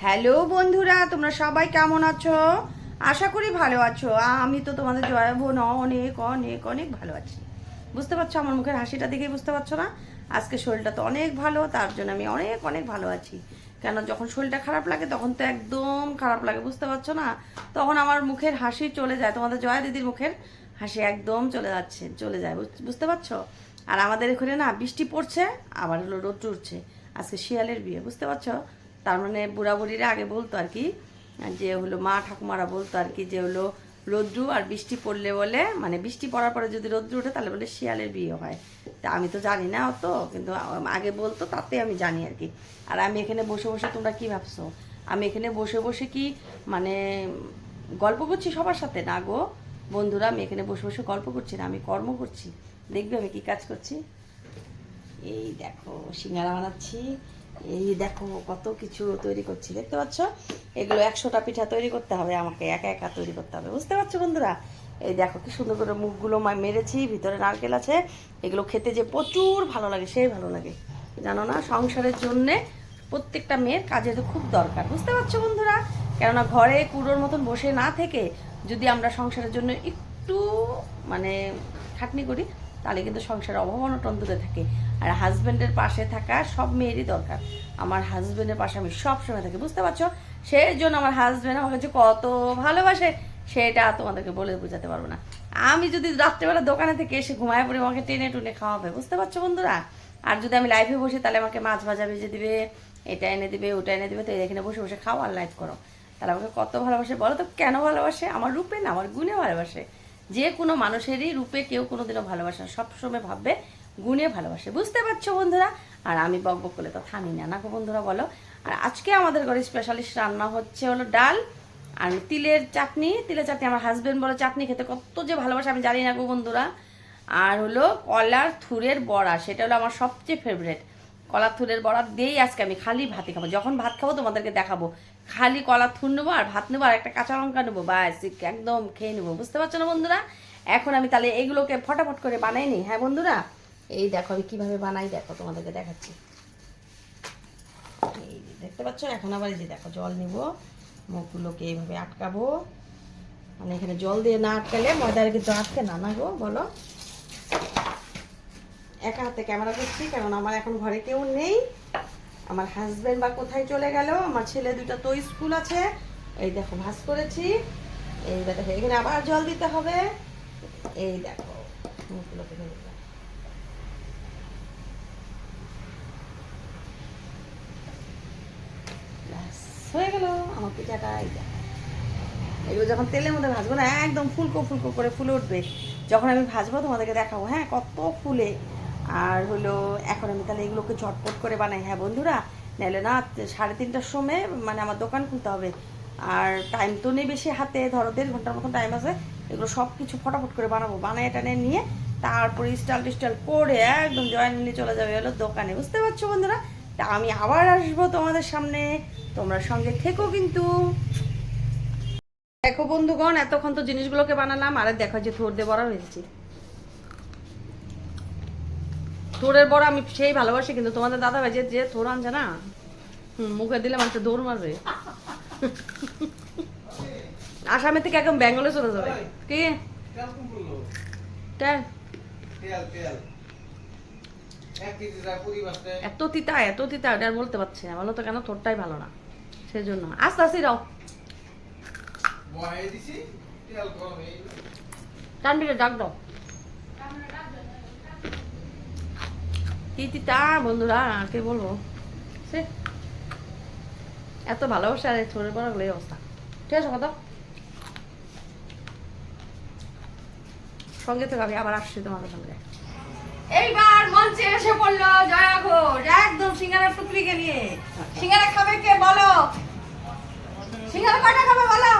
Hello বন্ধুরা, তোমরা সবাই কেমন আছো? আশা করি ভালো আছো। আমি তো তোমাদের জয় বোন, অনেক অনেক অনেক ভালো আছি। বুঝতে পারছ আমার মুখের হাসিটা দেখেই বুঝতে পারছ না? আজকে শরীরটা তো অনেক ভালো, তার জন্য আমি অনেক অনেক ভালো আছি। কেন, যখন শরীরটা খারাপ লাগে, তখন তো একদম খারাপ লাগে, বুঝতে পারছ না? তখন আমার মুখের হাসি চলে যায়, তোমাদের জয়া দিদির মুখের হাসি একদম চলে যাচ্ছে, চলে যায়, বুঝ- বুঝতে পারছ? আর আমাদের এখানে না, বৃষ্টি পড়ছে, আবার হলো রোদ উঠছে। আজকে শিয়ালের বিয়ে, বুঝতে পারছ? তার মানে বুড়া বুড়িরা আগে বলতো আর কি, যে হলো মা ঠাকুমারা বলতো আর কি যে হলো রোদ্রু আর বৃষ্টি পড়লে বলে মানে বৃষ্টি পড়ার পরে যদি রোদ্রু ওঠে তাহলে বলে শিয়ালের বিয়ে হয়। তা আমি তো জানি না অত, কিন্তু আগে বলতো তাতে আমি জানি আর কি। আর আমি এখানে বসে বসে তোমরা কি ভাবছ? আমি এখানে বসে বসে কি মানে গল্প করছি সবার সাথে? না গো, বন্ধুরা, আমি এখানে বসে বসে গল্প করছি না, আমি কর্ম করছি। দেখবে আমি কি কাজ করছি? এই দেখো, সিঙ্গারা বানাচ্ছি। এই দেখো কত কিছু তৈরি করছি। দেখতে পাচ্ছ? এগুলো একশোটা পিঠা তৈরি করতে হবে, আমাকে একা একা তৈরি করতে হবে। বুঝতে পারছ বন্ধুরা? এই দেখো কি সুন্দর করে মুখগুলো মেরেছি, ভিতরে নারকেল আছে। এগুলো খেতে যে প্রচুর ভালো লাগে, সেই ভালো লাগে। জানো না, সংসারের জন্যে প্রত্যেকটা মেয়ের কাজে তো খুব দরকার। বুঝতে পারছ বন্ধুরা? কেননা ঘরে কুড়োর মতন বসে না থেকে যদি আমরা সংসারের জন্য একটু মানে খাটনি করি তাহলে কিন্তু সংসার অভাব অনটন দূরে থাকে। আর হাজব্যান্ডের পাশে থাকা সব মেয়েরই দরকার। আমার হাজব্যান্ডের পাশে আমি সব সময় থাকি, বুঝতে পারছ? সেই জন্য আমার হাজব্যান্ড আমার কাছে কত ভালোবাসে, সেটা তোমাদেরকে বলে বোঝাতে পারব না। আমি যদি রাত্রেবেলা দোকানে থেকে এসে ঘুমায় পড়ে আমাকে টেনে টুনে খাওয়াবে, বুঝতে পারছ বন্ধুরা? আর যদি আমি লাইফে বসি তাহলে আমাকে মাছ ভাজা ভেজে দিবে, এটা এনে দিবে, ওটা এনে দিবে, তো এখানে বসে বসে খাও আর লাইফ করো। তাহলে আমাকে কত ভালোবাসে বলো তো? কেন ভালোবাসে? আমার রূপে না, আমার গুণে ভালোবাসে। যে কোনো মানুষেরই রূপে কেউ কোনোদিনও ভালোবাসে না, সবসময় ভাববে, গুণে ভালোবাসে। বুঝতে পারছ বন্ধুরা? আর আমি বক বক করলে তো থামি না। না গো বন্ধুরা, বলো। আর আজকে আমাদের ঘরে স্পেশালিস্ট রান্না হচ্ছে হলো ডাল আর তিলের চাটনি। তিলের চাটনি আমার হাজবেন্ড বলো চাটনি খেতে কত যে ভালোবাসে, আমি জানি না গো বন্ধুরা। আর হলো কলার থুরের বড়া, সেটা হলো আমার সবচেয়ে ফেভারেট কলার থুরের বড়া দিয়েই আজকে আমি খালি ভাতই খাব। যখন ভাত খাব তোমাদেরকে দেখাবো। খালি কলার থুর নেব আর ভাত নেব আর একটা কাঁচা লঙ্কা নেব। ব্যাস একদম খেয়ে নেব। বুঝতে পারছ না বন্ধুরা? এখন আমি তাহলে এগুলোকে ফটাফট করে বানাই নি হ্যাঁ বন্ধুরা? এই দেখো আমি কীভাবে বানাই, দেখো তোমাদেরকে দেখাচ্ছি। এই দেখতে পাচ্ছ? এখন আবার এই যে দেখো জল নিব। মুখগুলোকে এইভাবে আটকাবো। মানে এখানে জল দিয়ে না আটকালে ময়দার কিন্তু আটকে না না গো? বলো। একা হাতে ক্যামেরা করছি কারণ আমার এখন ঘরে কেউ নেই। আমার হাজব্যান্ড বা কোথায় চলে গেল? আমার ছেলে দুটো তো স্কুল আছে। এই দেখো ভাস করেছি। এই দেখো এখানে আবার জল দিতে হবে। এই দেখো। ব্যাস, হয়ে গেল আমার পিঠাটা এই যখন তেলের মধ্যে ভাজবো না একদম ফুলকো ফুলকো করে ফুলে উঠবে। যখন আমি ভাজবো তোমাদেরকে দেখাবো হ্যাঁ কত ফুলে। আর হলো, এখন আমি তাহলে এগুলোকে ঝটপট করে বানাই। হ্যাঁ বন্ধুরা, নাহলে না, সাড়ে তিনটার সময় মানে আমার দোকান খুলতে হবে। আর টাইম তো নেই বেশি হাতে, ধরো দেড় ঘণ্টার মতন টাইম আছে, এগুলো সব কিছু ফটাফট করে বানাবো। বানাই টানে নিয়ে তারপরে স্টাইল টিস্টাইল করে একদম জয়েন নিয়ে চলে যাবে হলো দোকানে। বুঝতে পারছ বন্ধুরা? তা আমি আবার আসব তোমাদের সামনে। তোমরা সঙ্গে থেকো কিন্তু। দেখো বন্ধুগণ, এতক্ষণ তো জিনিসগুলোকে বানালাম, আর দেখো যে থোর দিয়ে বড়া হয়েছে। থোরের বড় আমি সেই ভালোবাসি কিন্তু তোমাদের দাদা ভাই যে যে থোর আনছে না মুখে দিলে মানুষ দৌড় মারবে। আসামের থেকে একদম ব্যাঙ্গলে চলে যাবে। কি। এত তিতা এত তিতা ওটা বলতে পারছি না। বলো তো কেন থোরটাই ভালো না। সেজন্য। আস্তে আস্তে রাও। টানবিরে ডাক দাও। কি তিতা বন্ধুরা কে বলব? সে এত ভালোবাসা আর ছোড়ে পড়া এই অবস্থা। ঠিক আছে কথা সঙ্গে থেকে আমি আবার আসছি তোমাদের সঙ্গে। এইবার মঞ্চে এসে পড়ল জয়া ঘোষ একদম সিঙ্গারা টুকরিকে নিয়ে। সিঙ্গারা খাবে কে বলো? সিঙ্গারা কয়টা খাবে বলো?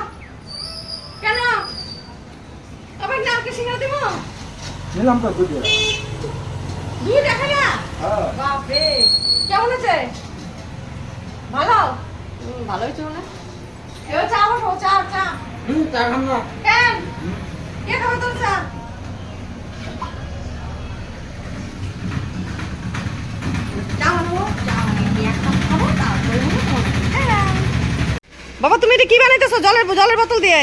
কেন? আবার নামকে সিঙ্গারা দিব? নিলাম তো কেমন আছে? ভালো? হুম, ভালো হয়েছে মনে। চা বসো চা চা। হুম চা খাম না। কেন? কে খাবে তোর চা? হ্যাঁ। বাবা তুমি এটা কি বানাইতেছো? জলের জলের বোতল দিয়ে?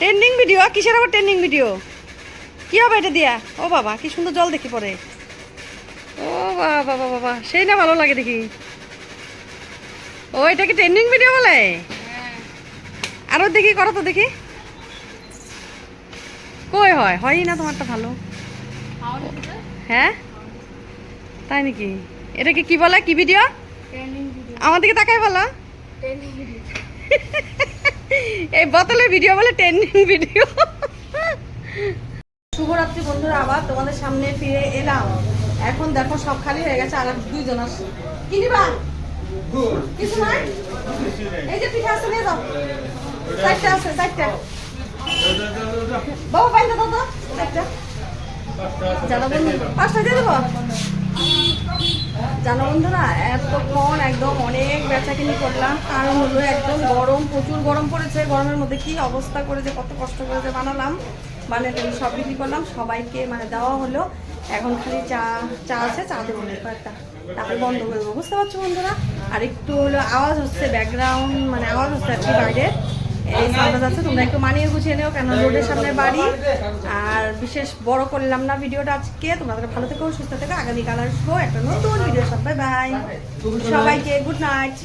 ট্রেন্ডিং ভিডিও কিসের আবার ট্রেন্ডিং ভিডিও কি হবে এটা দিয়া? ও বাবা কি সুন্দর জল দেখি পরে। ও বাবা বাবা বাবা সেই না ভালো লাগে দেখি। ও এটা কি ট্রেন্ডিং ভিডিও বলে? আরও দেখি করো তো দেখি। কই হয়? হয়ই না তোমারটা ভালো। হ্যাঁ? তাই নাকি? এটা কি কি বলে? কি ভিডিও আমার দিকে তাকাই বলো। এই বোতলের ভিডিও বলে ট্রেন্ডিং ভিডিও শুভরাত্রি বন্ধুরা আবার তোমাদের সামনে ফিরে এলাম। এখন দেখো সব খালি হয়ে গেছে আর দুইজন আসছে কি নিবা? কিছু নাই? এই যে পিঠা আছে, নিয়ে যাও। চারটা আছে, চারটা। বাবা পাইলে দাও তো, চারটা। পাঁচটা দিয়ে একদম অনেক করলাম হলো একদম গরম, প্রচুর গরম পড়েছে, গরমের মধ্যে কি অবস্থা কত কষ্ট বানালাম। মানে সব বিক্রি করলাম, সবাইকে মানে দেওয়া হলো। এখন খালি চা চা আছে, চা দেবো কয়েকটা। তারপরে বন্ধ করে দেবো। বুঝতে পারছ বন্ধুরা? আর একটু হলো আওয়াজ হচ্ছে ব্যাকগ্রাউন্ড মানে আওয়াজ হচ্ছে আর কি বাইরে। এই সাউন্ডটা যাচ্ছে, তোমরা একটু মানিয়ে গুছিয়ে নিও কেন রোডের সামনে বাড়ি। আর বিশেষ বড় করলাম না ভিডিওটা আজকে। তোমাদের ভালো থেকো, সুস্থ থেকো। আগামীকাল আসব একটা নতুন ভিডিও সব বাই বাই সবাইকে গুড নাইট